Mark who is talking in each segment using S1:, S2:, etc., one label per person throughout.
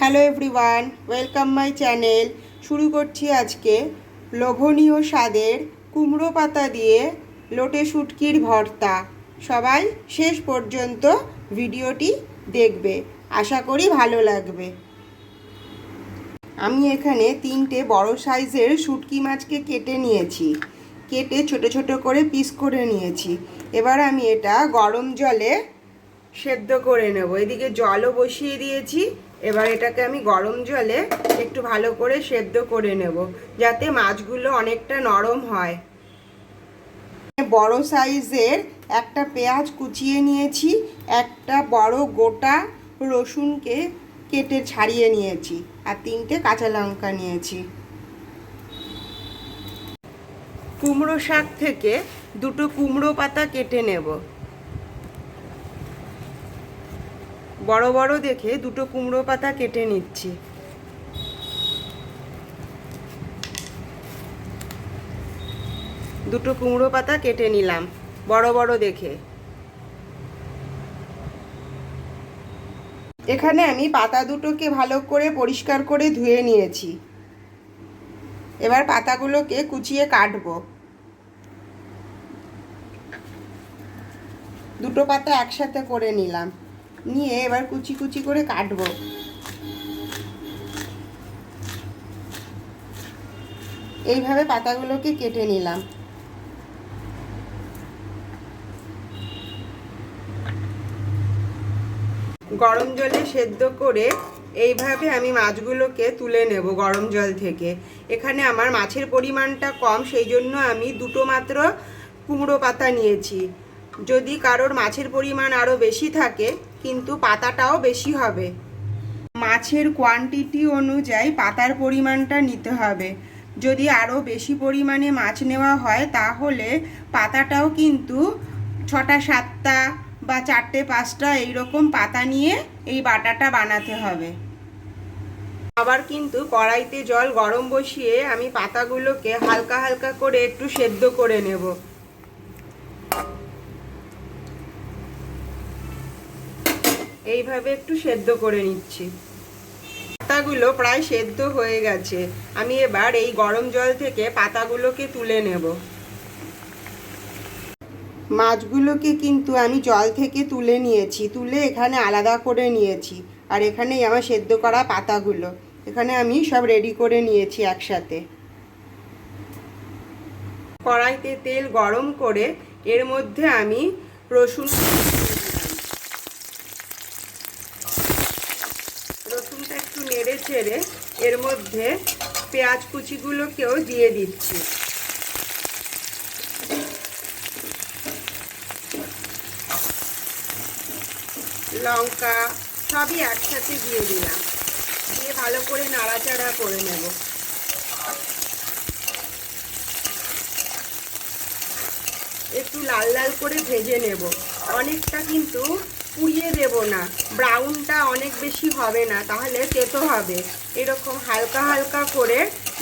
S1: Hello everyone welcome my channel শুরু করছি আজকে লোভনীয় স্বাদের কুমড়ো পাতা দিয়ে লোটে শুটকির ভর্তা। সবাই শেষ পর্যন্ত ভিডিওটি দেখবে। আশা করি ভালো লাগবে। আমি এখানে তিনটে বড় সাইজের শুটকি মাছকে কেটে নিয়েছি। কেটে ছোট ছোট করে পিস করে নিয়েছি। এবার আমি এটা গরম জলে সেদ্ধ করে নেব। এদিকে জলও বসিয়ে দিয়েছি। এবার এটাকে আমি গরম জলে একটু ভালো করে সেদ্ধ করে নেব, যাতে মাছগুলো অনেকটা নরম হয়। বড় সাইজের একটা পেঁয়াজ কুচিয়ে নিয়েছি, একটা বড় গোটা রসুনকে কেটে ছাড়িয়ে নিয়েছি, আর তিনটে কাঁচা লঙ্কা নিয়েছি। কুমড়ো শাক থেকে দুটো কুমড়ো পাতা কেটে নেব। বড় বড় দেখে দুটো কুমড়ো পাতা কেটে নিচ্ছি। দুটো কুমড়ো পাতা কেটে নিলাম, বড় বড় দেখে। এখানে আমি পাতা দুটোকে ভালো করে পরিষ্কার করে ধুয়ে নিয়েছি। এবার পাতাগুলোকে কুচিয়ে কাটবো। দুটো পাতা একসাথে করে নিলাম। নিয়ে এবার কুচি কুচি করে কাটবো। এইভাবে পাতাগুলোকে কেটে নিলাম। গরম জলে সেদ্ধ করে এইভাবে আমি মাছগুলোকে তুলে নেব গরম জল থেকে। এখানে আমার মাছের পরিমাণটা কম, সেই জন্য আমি দুটো মাত্র কুমড়ো পাতা নিয়েছি। যদি কারোর মাছের পরিমাণ আরও বেশি থাকে কিন্তু পাতাটাও বেশি হবে। মাছের কোয়ান্টিটি অনুযায়ী পাতার পরিমাণটা নিতে হবে। যদি আরও বেশি পরিমাণে মাছ নেওয়া হয়, তাহলে পাতাটাও কিন্তু ছটা, সাতটা বা চারটে, পাঁচটা এইরকম পাতা নিয়ে এই বাটাটা বানাতে হবে। আবার কিন্তু কড়াইতে জল গরম বসিয়ে আমি পাতাগুলোকে হালকা হালকা করে একটু সেদ্ধ করে নেব। এইভাবে একটু সেদ্ধ করে নিচ্ছি। পাতাগুলো প্রায় সেদ্ধ হয়ে গেছে। আমি এবার এই গরম জল থেকে পাতাগুলোকে তুলে নেব। মাছগুলোকে কিন্তু আমি জল থেকে তুলে নিয়েছি। তুলে এখানে আলাদা করে নিয়েছি। আর এখানেই আমার সেদ্ধ করা পাতাগুলো। এখানে আমি সব রেডি করে নিয়েছি একসাথে। কড়াইতে তেল গরম করে এর মধ্যে আমি রসুন ছেড়ে এর মধ্যে পেঁয়াজ কুচিগুলোকেও দিয়ে দিচ্ছি। লঙ্কা সবই একসাথে দিয়ে দিলাম। দিয়ে ভালো করে নাড়াচাড়া করে নেব। একটু লাল লাল করে ভেজে নেব। অনেকটা কিন্তু পুড়িয়ে দেব না। ব্রাউনটা অনেক বেশি হবে না, তাহলে তেতো হবে। এরকম হালকা হালকা করে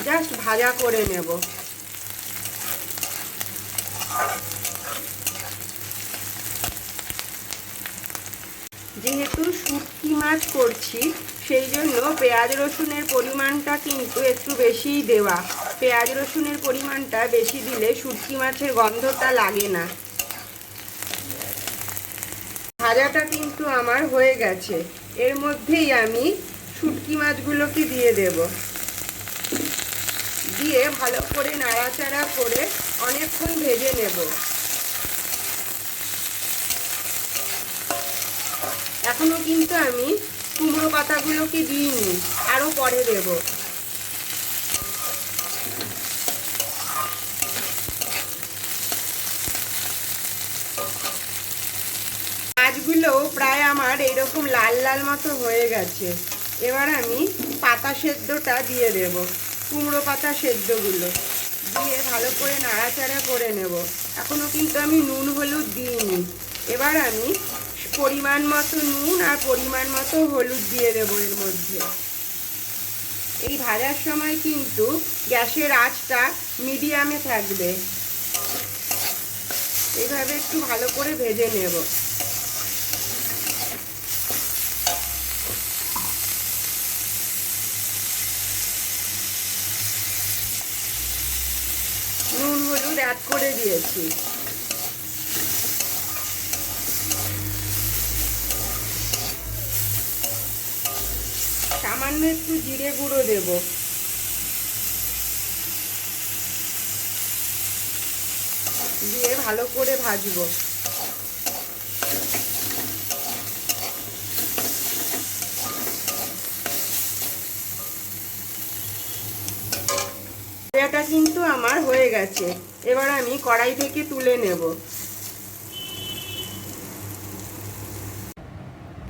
S1: জাস্ট ভাজা করে নেব। যেহেতু শুটকি মাছ করছি, সেই জন্য পেঁয়াজ রসুনের পরিমাণটা কিন্তু একটু বেশিই দেওয়া। পেঁয়াজ রসুনের পরিমাণটা বেশি দিলে শুটকি মাছের গন্ধটা লাগে না। ভাজাটা কিন্তু আমার হয়ে গেছে। এর মধ্যেই আমি শুটকি মাছগুলোকে দিয়ে দেব। দিয়ে ভালো করে নাড়াচাড়া করে অনেকক্ষণ ভেজে নেব। এখনও কিন্তু আমি কুমড়ো পাতাগুলোকে দিইনি, আরও পরে দেব মাছগুলো প্রায় আমার এইরকম লাল লাল মতো হয়ে গেছে। এবার আমি পাতা সেদ্ধটা দিয়ে দেব, কুমড়ো পাতা সেদ্ধগুলো। দিয়ে ভালো করে নাড়াচাড়া করে নেব। এখনও কিন্তু আমি নুন হলুদ দিইনি। এবার আমি পরিমাণ মতো নুন আর পরিমাণ মতো হলুদ দিয়ে দেবো এর মধ্যে। এই ভাজার সময় কিন্তু গ্যাসের আঁচটা মিডিয়ামে থাকবে। এইভাবে একটু ভালো করে ভেজে নেব অ্যাড করে দিয়েছি। সামান্য একটু জিরে গুঁড়ো দেব। দিয়ে ভালো করে ভাজবো। কিন্তু আমার হয়ে গেছে। এবার আমি কড়াই থেকে তুলে নেব।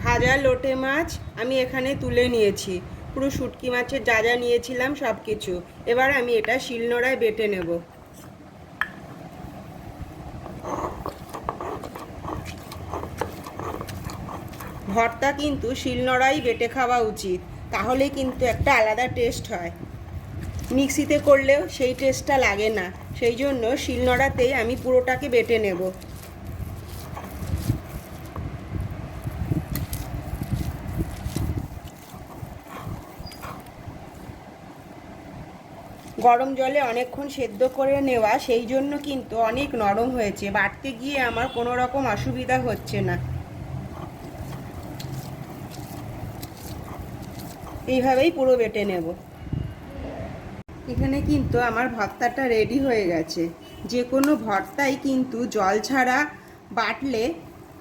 S1: ভাজা লোটে মাছ আমি এখানে তুলে নিয়েছি। পুরো শুটকি মাছের যা যা নিয়েছিলাম সব কিছু এবার আমি এটা শিলনোড়ায় বেটে নেব। ভর্তা কিন্তু শিলনোড়াই বেটে খাওয়া উচিত। তাহলে কিন্তু একটা আলাদা টেস্ট হয়। মিক্সিতে করলেও সেই টেস্টটা লাগে না। সেই জন্য শিলনোড়াতেই আমি পুরোটাকে বেটে নেব। গরম জলে অনেকক্ষণ সেদ্ধ করে নেওয়া, সেই জন্য কিন্তু অনেক নরম হয়েছে। বাটতে গিয়ে আমার কোনো রকম অসুবিধা হচ্ছে না। এইভাবেই পুরো বেটে নেব। এখানে কিন্তু আমার ভর্তাটা রেডি হয়ে গেছে। যে কোনো ভর্তাই কিন্তু জল ছাড়া বাটলে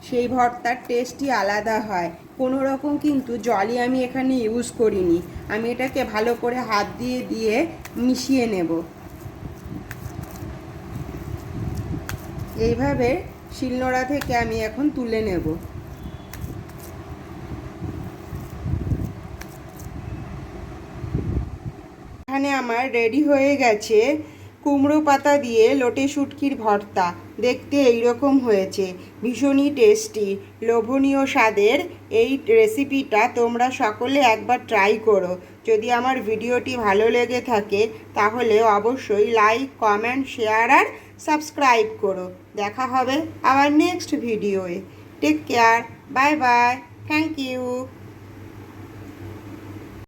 S1: সেই ভর্তার টেস্টই আলাদা হয়। কোনো রকম কিন্তু জলই আমি এখানে ইউজ করিনি। আমি এটাকে ভালো করে হাত দিয়ে দিয়ে মিশিয়ে নেব। এইভাবে শিলনোড়া থেকে আমি এখন তুলে নেব। এখানে আমার রেডি হয়ে গেছে কুমড়ো পাতা দিয়ে লোটে শুটকির ভর্তা। দেখতে এইরকম হয়েছে। ভীষণই টেস্টি লোভনীয় স্বাদের এই রেসিপিটা তোমরা সকলে একবার ট্রাই করো। যদি আমার ভিডিওটি ভালো লেগে থাকে, তাহলে অবশ্যই লাইক কমেন্ট শেয়ার আর সাবস্ক্রাইব করো। দেখা হবে আবার next ভিডিওয়ে take care bye bye thank you